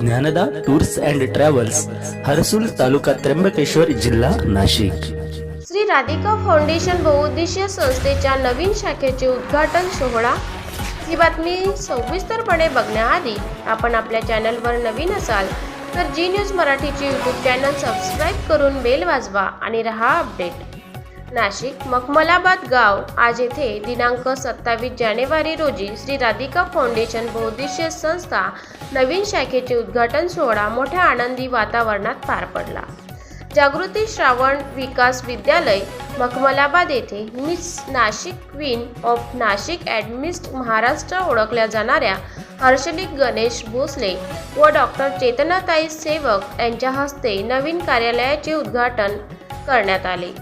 Dnyanada tours and travels Harsul taluka Trimbakeshwar जिल्हा Nashik. Shri Radhika foundation बहुउद्देशीय संस्थेच्या नवीन शाखेचे उद्घाटन सोहळा. ही बातमी सविस्तरपणे बघण्याआधी आपण आपल्या चॅनलवर नवीन असाल तर जी न्यूज मराठीचे यूट्यूब चॅनल सबस्क्राईब करून बेल वाजवा आणि रहा अपडेट. नाशिक मखमलाबाद गाव. आज येथे दिनांक सत्तावीस जानेवारी रोजी श्री राधिका फाउंडेशन बहुद्देशीय संस्था नवीन शाखेचे उद्घाटन सोहळा मोठ्या आनंदी वातावरणात पार पडला. जागृती श्रावण विकास विद्यालय मखमलाबाद येथे miss Nashik queen of Nashik ॲडमिस्ट Maharashtra ओळखल्या जाणाऱ्या हर्षलिक गणेश भोसले व डॉक्टर चेतनाताई सेवक यांच्या हस्ते नवीन कार्यालयाचे उद्घाटन करण्यात आले.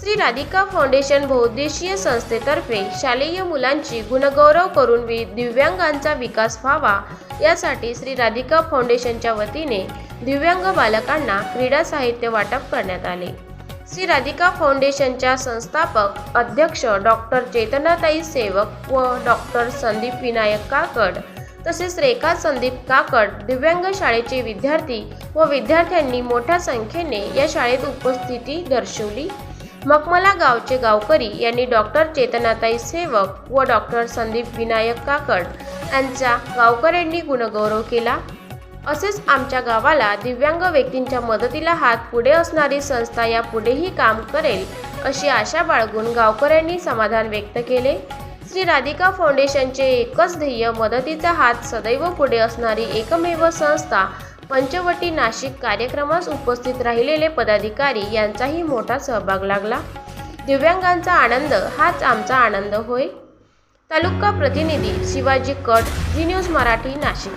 श्री राधिका फाउंडेशन बहुद्देशीय संस्थेतर्फे शालेय मुलांची गुणगौरव करून वि दिव्यांगांचा विकास व्हावा. यासाठी श्री राधिका फाउंडेशनच्या वतीने दिव्यांग बालकांना क्रीडा साहित्य वाटप करण्यात आले. श्री राधिका फाउंडेशनच्या संस्थापक अध्यक्ष डॉक्टर चेतनाताई सेवक व डॉक्टर संदीप विनायक काकड तसेच रेखा संदीप काकड दिव्यांग शाळेचे विद्यार्थी व विद्यार्थ्यांनी मोठ्या संख्येने या शाळेत उपस्थिती दर्शवली. मकमला गावचे गावकरी यांनी डॉक्टर चेतनाताई सेवक व डॉक्टर संदीप विनायक काकड यांचा गावकऱ्यांनी गुणगौरव केला. असेच आमच्या गावाला दिव्यांग व्यक्तींच्या मदतीला हात पुढे असणारी संस्था या पुढेही काम करेल अशी आशा बाळगून गावकऱ्यांनी समाधान व्यक्त केले. श्री राधिका फाउंडेशनचे एकच ध्येय मदतीचा हात सदैव पुढे असणारी एकमेव संस्था पंचवटी नाशिक कार्यक्रमास उपस्थित राहिलेले पदाधिकारी यांचाही मोठा सहभाग लागला. दिव्यांगांचा आनंद हाच आमचा आनंद होय. तालुका प्रतिनिधी शिवाजी कट झी न्यूज मराठी नाशिक.